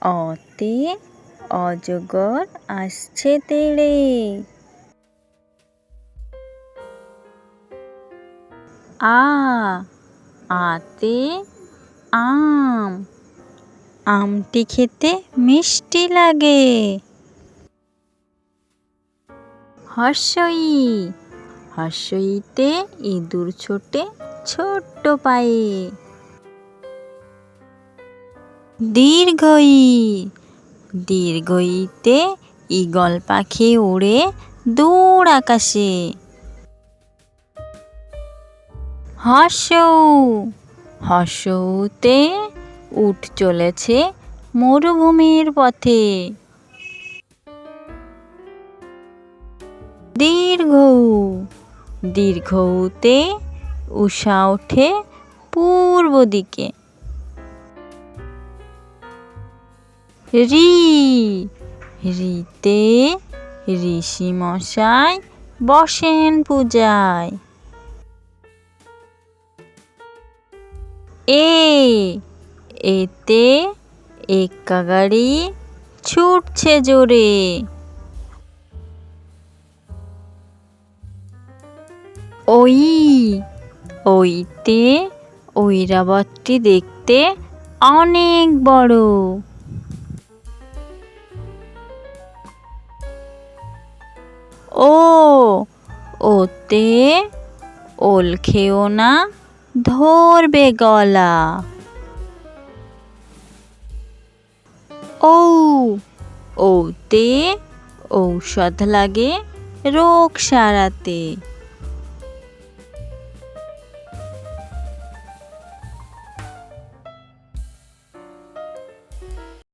অতে অজগর আসছে তেড়ে। আ, আতে আম। আমটি খেতে মিষ্টি লাগে। হর্ষই, হর্ষইতে ইঁদুর ছোটে ছোট্ট পায়ে। দীর্ঘই। দীর্ঘইতে ঈগল পাখি উড়ে দূর আকাশে। হর্ষৌ, হর্ষৌতে উঠ চলেছে মরুভূমির পথে। দীর্ঘ, দীর্ঘতে উষা ওঠে পূর্ব দিকে। রি রিতে ঋষি মশাই বসেন পূজায় এ এতে এক্কা গাড়ি ছুটছে জোরে ওই ওইতে ঐরাবতটি দেখতে অনেক বড় ও ওতে ওল খেও না ধরবে গলা। ও ওতে ঔষধ লাগে রোগ সারাতে।